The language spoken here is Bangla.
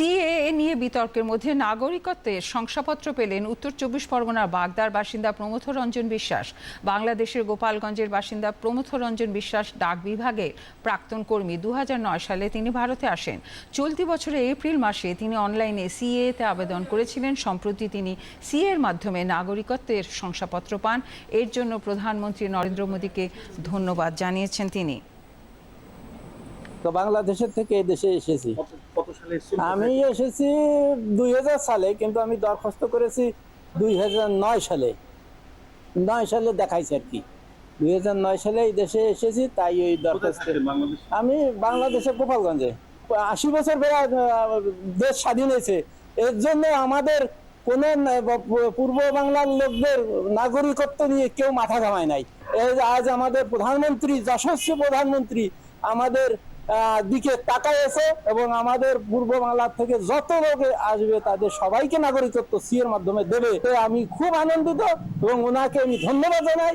সিএ নিয়ে বিতর্কের মধ্যে নাগরিকত্বের শংসাপত্র পেলেন উত্তর চব্বিশ পরগনার বাগদার বাসিন্দা প্রমথ রঞ্জন বিশ্বাস। বাংলাদেশের গোপালগঞ্জের বাসিন্দা প্রমথ রঞ্জন বিশ্বাস ডাক বিভাগে প্রাক্তন কর্মী। দু হাজার নয় সালে তিনি ভারতে আসেন। চলতি বছরের এপ্রিল মাসে তিনি অনলাইনে সিএ তে আবেদন করেছিলেন। সম্প্রতি তিনি সিএ এর মাধ্যমে নাগরিকত্বের শংসাপত্র পান। এর জন্য প্রধানমন্ত্রী নরেন্দ্র মোদীকে ধন্যবাদ জানিয়েছেন তিনি। তো বাংলাদেশের থেকে এই দেশে এসেছি। আমি এসেছি দুই হাজার সালে কিন্তু আমি দরখাস্ত করেছি দুই নয় সালে। নয় সালে দেখাইছে আর কি। দুই নয় সালে এই দেশে এসেছি তাই ওই দরখাস্ত আমি বাংলাদেশের গোপালগঞ্জে। আশি বছর দেশ স্বাধীন হয়েছে। এর জন্য আমাদের কোন পূর্ব বাংলার লোকদের নাগরিকত্ব নিয়ে কেউ মাথা ঘামায় নাই। এই আজ আমাদের প্রধানমন্ত্রী যশস্বী প্রধানমন্ত্রী আমাদের দিকে তাকাইছে এবং আমাদের পূর্ব বাংলা থেকে যত লোক আসবে তাদের সবাইকে নাগরিকত্ব সি এর মাধ্যমে দেবে। আমি খুব আনন্দিত এবং ওনাকে আমি ধন্যবাদ জানাই।